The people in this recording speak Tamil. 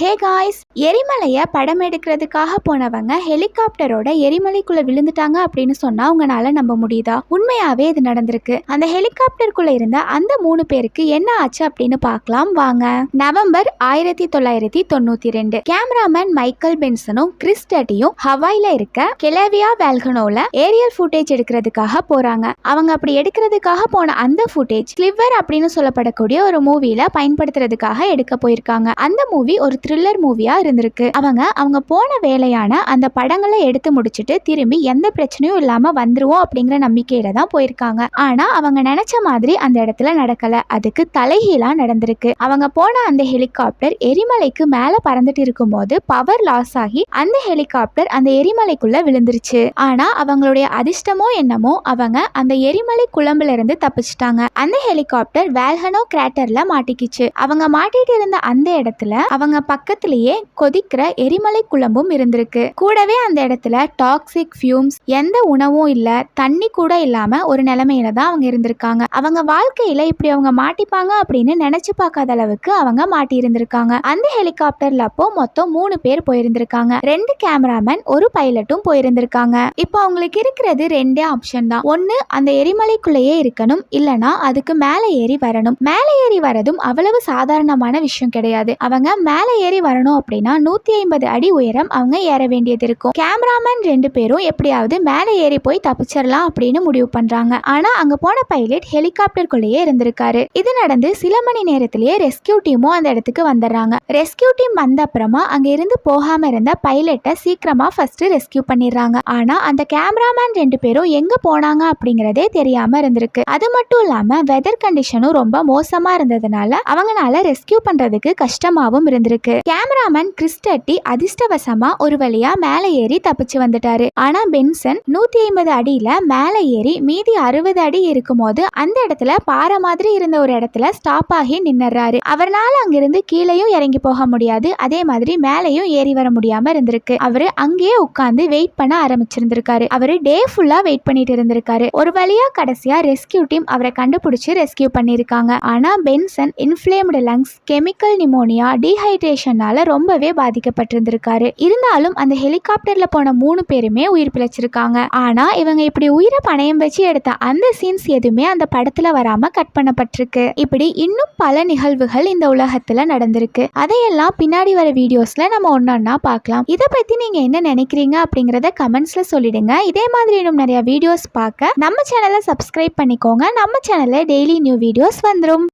ஹே காய்ஸ் எரிமலையை படம் எடுக்கிறதுக்காக போனவங்க ஹெலிகாப்டரோட எரிமலைக்குள்ள விழுந்துட்டாங்க அப்படின்னு சொன்னா உங்களால நம்ப முடியுதா? உண்மையாவே இது நடந்திருக்கு. அந்த ஹெலிகாப்டருக்குள்ள இருந்த அந்த மூணு பேருக்கு என்ன ஆச்சு அப்படின்னு பார்க்கலாம் வாங்க. நவம்பர் ஆயிரத்தி தொள்ளாயிரத்தி தொண்ணூத்தி ரெண்டு. கேமராமேன் மைக்கேல் பென்சனும் கிறிஸ்டட்டியும் ஹவாயில இருக்க கெலவியா வேல்கனோல ஏரியல் ஃபுட்டேஜ் எடுக்கிறதுக்காக போறாங்க. அவங்க அப்படி எடுக்கிறதுக்காக போன அந்த ஃபுட்டேஜ் கிளிவர் அப்படின்னு சொல்லப்படக்கூடிய ஒரு மூவில பயன்படுத்துறதுக்காக எடுக்க போயிருக்காங்க. அந்த மூவி ஒரு த்ரில்லர் மூவியா இருந்திருக்கு. அவங்க அவங்க போன வேலையான அந்த படங்களை எடுத்து முடிச்சுட்டு திரும்பி எந்த பிரச்சனையும் இல்லாம வந்துருவோம் அப்படிங்கிற நம்பிக்கையில தான் போயிருக்காங்க. ஆனா அவங்க நினைச்ச மாதிரி அந்த இடத்துல நடக்கல. அதுக்கு தலைகீழா நடந்திருக்கு. அவங்க போன அந்த ஹெலிகாப்டர் எரிமலைக்கு மேல பறந்துட்டு இருக்கும்போது பவர் லாஸ் ஆகி அந்த ஹெலிகாப்டர் அந்த எரிமலைக்குள்ள விழுந்துருச்சு. ஆனா அவங்களுடைய அதிர்ஷ்டமோ என்னமோ அவங்க அந்த எரிமலை குழம்புல இருந்து தப்பிச்சிட்டாங்க. அந்த ஹெலிகாப்டர் வேல்ஹனோ கிராட்டர்ல மாட்டிக்கிச்சு. அவங்க மாட்டிட்டு இருந்த அந்த இடத்துல அவங்க பக்கத்திலேயே கொதிக்கிற எரிமலை குழம்பும் இருந்திருக்கு. கூடவே அந்த இடத்துல டாக்ஸிக் ஃபியூம்ஸ் எந்த உணவும் இல்ல தண்ணி கூட இல்லாம ஒரு நிலைமையில தான் அவங்க இருந்திருக்காங்க. அவங்க வாழ்க்கையில இப்படி அவங்க மாட்டிப்பாங்க அப்படின்னு நினைச்சு பார்க்காத அளவுக்கு அவங்க மாட்டி இருந்திருக்காங்க. அந்த ஹெலிகாப்டர்ல அப்போ மொத்தம் மூணு பேர் போயிருந்திருக்காங்க. ரெண்டு கேமராமேன் ஒரு பைலட்டும் போயிருந்திருக்காங்க. இப்போ அவங்களுக்கு இருக்கிறது ரெண்டே ஆப்ஷன் தான். ஒன்னு அந்த எரிமலைக்குள்ளேயே இருக்கணும். இல்லனா அதுக்கு மேலே ஏறி வரணும். மேலே ஏறி வரதும் அவ்வளவு சாதாரணமான விஷயம் கிடையாது. அவங்க மேலே ஏறி வரணும் அப்படின்னா நூத்தி ஐம்பது அடி உயரம் அவங்க ஏற வேண்டியது இருக்கும். கேமராமேன் ரெண்டு பேரும் எப்படியாவது மேலே ஏறி போய் தப்பிச்சிடலாம் அப்படின்னு முடிவு பண்றாங்க. ஆனா அங்க போன பைலட் ஹெலிகாப்டருக்குள்ளேயே இருந்திருக்காரு. இது நடந்து சில மணி நேரத்திலேயே ரெஸ்கியூ டீமும் அந்த இடத்துக்கு வந்துடுறாங்க. ரெஸ்கியூ டீம் வந்த அப்புறமா அங்க இருந்து போகாம இருந்த பைலட்டை சீக்கிரமா ஃபர்ஸ்ட் ரெஸ்கியூ பண்ணிடுறாங்க. ஆனா அந்த கேமராமேன் ரெண்டு பேரும் எங்க போனாங்க அப்படிங்கறதே தெரியாம இருந்திருக்கு. அது மட்டும் இல்லாம வெதர் கண்டிஷனும் ரொம்ப மோசமா இருந்ததுனால அவங்கனால ரெஸ்கியூ பண்றதுக்கு கஷ்டமாவும் இருந்திருக்கு. கேமராமேன் கிறிஸ்டட்டி அதிர்ஷ்டவசமா ஒரு வழியா மேலே ஏறி தப்பிச்சு வந்துட்டாரு. ஆனா பென்சன் நூத்தி ஐம்பது அடியில மேலே ஏறி மீதி அறுபது அடி இருக்கும்போது அந்த இடத்துல பாறை மாதிரி இருந்த ஒரு இடத்துல ஸ்டாப் ஆகி நின்னுறாரு. அவர்னால அங்கிருந்து கீழேயும் இறங்கி போக முடியாது. அதே மாதிரி மேலேயும் ஏறி வர முடியாம இருந்திருக்கு. அவரு அங்கேயே உட்கார்ந்து வெயிட் பண்ண ஆரம்பிச்சிருந்திருக்காரு. அவரு டே ஃபுல்லா வெயிட் பண்ணிட்டு இருந்திருக்காரு. ஒரு வழியா கடைசியா ரெஸ்கியூ டீம் அவரை கண்டுபிடிச்சு ரெஸ்கியூ பண்ணிருக்காங்க ஆனா Benson inflamed lungs chemical pneumonia dehydration டீஹைட்ரேஷனால ரொம்பவே பாதிக்கப்பட்டிருந்திருக்காரு. இருந்தாலும் அந்த ஹெலிகாப்டர்ல போன மூணு பேருமே உயிர் பிழைச்சிருக்காங்க. ஆனா இவங்க இப்படி உயிரை பணயம் வச்சு எடுத்த அந்த சீன்ஸ் எதுவுமே அந்த படத்துல வராம கட் பண்ணப்பட்டிருக்கு. இப்படி இன்னும் பல நிகழ்வுகள் இந்த உலகத்துல நடந்திருக்கு. அதையெல்லாம் பின்னாடி வர வீடியோஸ்ல நம்ம ஒன்னொன்னா பார்க்கலாம். இதை பத்தி நீங்க என்ன நினைக்கிறீங்க அப்படிங்கறத கமெண்ட்ஸ்ல சொல்லிடுங்க. இதே மாதிரி இன்னும் நிறைய வீடியோஸ் பார்க்க நம்ம சேனலை சப்ஸ்கிரைப் பண்ணிக்கோங்க. நம்ம சேனல்ல டெய்லி நியூ வீடியோஸ் வந்துடும்